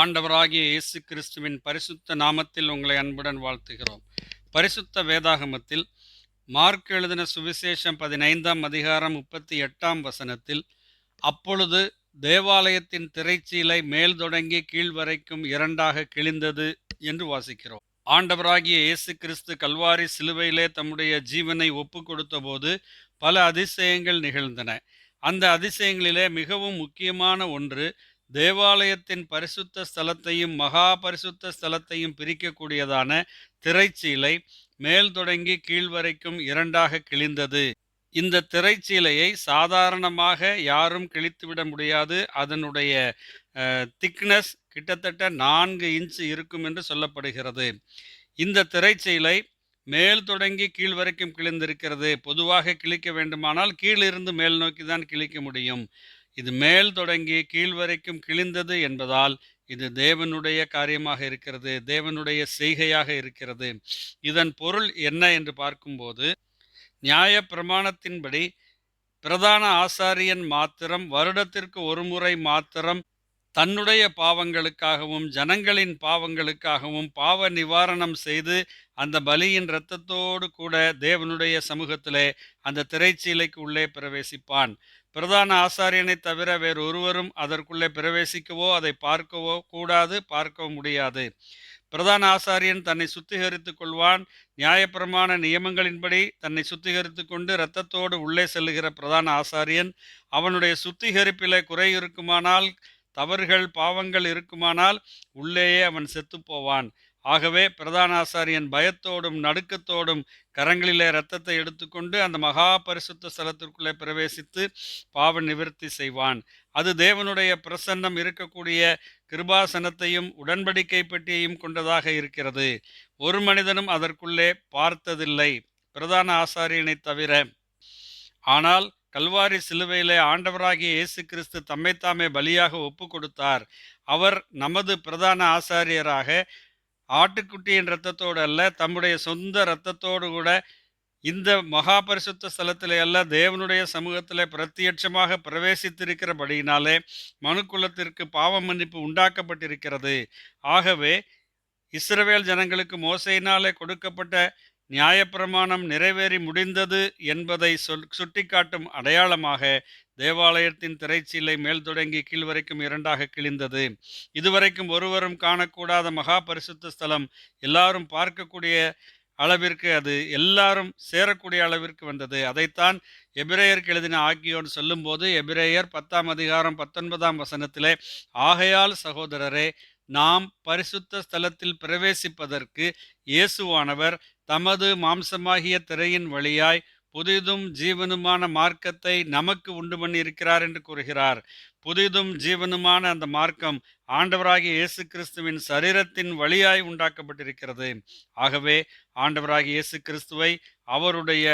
ஆண்டவராகிய இயேசு கிறிஸ்துவின் பரிசுத்த நாமத்தில் உங்களை அன்புடன் வாழ்த்துகிறோம். பரிசுத்த வேதாகமத்தில் மார்க் எழுதின சுவிசேஷம் பதினைந்தாம் அதிகாரம் முப்பத்தி எட்டாம் வசனத்தில் அப்பொழுது தேவாலயத்தின் திரைச்சீலை மேல் தொடங்கி கீழ் வரைக்கும் இரண்டாக கிழிந்தது என்று வாசிக்கிறோம். ஆண்டவராகிய இயேசு கிறிஸ்து கல்வாரி சிலுவையிலே தம்முடைய ஜீவனை ஒப்பு கொடுத்தபோது பல அதிசயங்கள் நிகழ்ந்தன. அந்த அதிசயங்களிலே மிகவும் முக்கியமான ஒன்று தேவாலயத்தின் பரிசுத்த ஸ்தலத்தையும் மகா பரிசுத்த ஸ்தலத்தையும் பிரிக்கக்கூடியதான திரைச்சீலை மேல் தொடங்கி கீழ் வரைக்கும் இரண்டாக கிழிந்தது. இந்த திரைச்சீலையை சாதாரணமாக யாரும் கிழித்துவிட முடியாது. அதனுடைய திக்னஸ் கிட்டத்தட்ட நான்கு இன்ச் இருக்கும் என்று சொல்லப்படுகிறது. இந்த திரைச்சீலை மேல் தொடங்கி கீழ் வரைக்கும் கிழிந்திருக்கிறது. பொதுவாக கிழிக்க வேண்டுமானால் கீழிருந்து மேல் நோக்கி தான் கிழிக்க முடியும். இது மேல் தொடங்கி கீழ் வரைக்கும் கிழிந்தது என்பதால் இது தேவனுடைய காரியமாக இருக்கிறது தேவனுடைய செய்கையாக இருக்கிறது. இதன் பொருள் என்ன என்று பார்க்கும்போது நியாய பிரமாணத்தின்படி பிரதான ஆசாரியன் மாத்திரம் வருடத்திற்கு ஒரு முறை மாத்திரம் தன்னுடைய பாவங்களுக்காகவும் ஜனங்களின் பாவங்களுக்காகவும் பாவ நிவாரணம் செய்து அந்த பலியின் இரத்தத்தோடு கூட தேவனுடைய சமூகத்திலே அந்த திரைச்சீலைக்கு உள்ளே பிரவேசிப்பான். பிரதான ஆசாரியனை தவிர வேறு ஒருவரும் அதற்குள்ளே பிரவேசிக்கவோ அதை பார்க்கவோ கூடாது பார்க்கவும் முடியாது. பிரதான ஆசாரியன் தன்னை சுத்திகரித்து கொள்வான். நியாயப்பிரமான நியமங்களின்படி தன்னை சுத்திகரித்து கொண்டு இரத்தத்தோடு உள்ளே செல்லுகிற பிரதான ஆசாரியன் அவனுடைய சுத்திகரிப்பிலே குறை இருக்குமானால் தவறுகள் பாவங்கள் இருக்குமானால் உள்ளேயே அவன் செத்துப்போவான். ஆகவே பிரதான ஆசாரியன் பயத்தோடும் நடுக்கத்தோடும் கரங்களிலே இரத்தத்தை எடுத்துக்கொண்டு அந்த மகா பரிசுத்த ஸ்தலத்திற்குள்ளே பிரவேசித்து பாவ நிவர்த்தி செய்வான். அது தேவனுடைய பிரசன்னம் இருக்கக்கூடிய கிருபாசனத்தையும் உடன்படிக்கை பெட்டியையும் கொண்டதாக இருக்கிறது. ஒரு மனிதனும் அதற்குள்ளே பார்த்ததில்லை. பிரதான ஆசாரியனை தவிர. ஆனால் கல்வாரி சிலுவையிலே ஆண்டவராகிய இயேசு கிறிஸ்து தம்மைத்தாமே பலியாக ஒப்பு கொடுத்தார். அவர் நமது பிரதான ஆசாரியராக ஆட்டுக்குட்டியின் ரத்தத்தோடு அல்ல தம்முடைய சொந்த இரத்தத்தோடு கூட இந்த மகா பரிசுத்த ஸ்தலத்திலே அல்ல தேவனுடைய சமூகத்தில் பிரத்யட்சமாக பிரவேசித்திருக்கிறபடியினாலே மனுக்குலத்திற்கு பாவ மன்னிப்பு உண்டாக்கப்பட்டிருக்கிறது. ஆகவே இஸ்ரவேல் ஜனங்களுக்கு மோசையினாலே கொடுக்கப்பட்ட நியாயப்பிரமாணம் நிறைவேறி முடிந்தது என்பதை சொல் சுட்டிக்காட்டும் அடையாளமாக தேவாலயத்தின் திரைச்சீலை மேல் தொடங்கி கீழ் வரைக்கும் இரண்டாக கிழிந்தது. இதுவரைக்கும் ஒருவரும் காணக்கூடாத மகா பரிசுத்த ஸ்தலம் எல்லாரும் பார்க்கக்கூடிய அளவிற்கு அது எல்லாரும் சேரக்கூடிய அளவிற்கு வந்தது. அதைத்தான் எபிரேயருக்கு எழுதின ஆக்கியோன் சொல்லும்போது எபிரேயர் பத்தாம் அதிகாரம் பத்தொன்பதாம் வசனத்திலே ஆகையால் சகோதரரே நாம் பரிசுத்த ஸ்தலத்தில் பிரவேசிப்பதற்கு இயேசுவானவர் தமது மாம்சமாகிய திரையின் வழியாய் புதிதும் ஜீவனுமான மார்க்கத்தை நமக்கு உண்டு பண்ணி இருக்கிறார் என்று கூறுகிறார். புதிதும் ஜீவனுமான அந்த மார்க்கம் ஆண்டவராகிய இயேசு கிறிஸ்துவின் சரீரத்தின் வழியாய் உண்டாக்கப்பட்டிருக்கிறது. ஆகவே ஆண்டவராகிய இயேசு கிறிஸ்துவை அவருடைய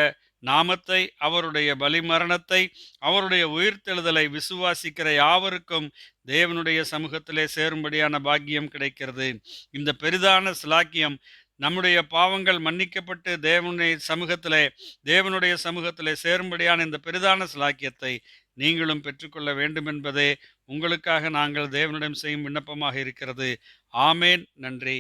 நாமத்தை அவருடைய பலிமரணத்தை அவருடைய உயிர்த்தெழுதலை விசுவாசிக்கிற யாவருக்கும் தேவனுடைய சமூகத்திலே சேரும்படியான பாக்கியம் கிடைக்கிறது. இந்த பெரிதான சிலாக்கியம் நம்முடைய பாவங்கள் மன்னிக்கப்பட்டு தேவனுடைய சமூகத்திலே தேவனுடைய சமூகத்திலே சேரும்படியான இந்த பெரிதான சிலாக்கியத்தை நீங்களும் பெற்றுக்கொள்ள வேண்டும் என்பதே உங்களுக்காக நாங்கள் தேவனிடம் செய்யும் விண்ணப்பமாக இருக்கிறது. ஆமேன். நன்றி.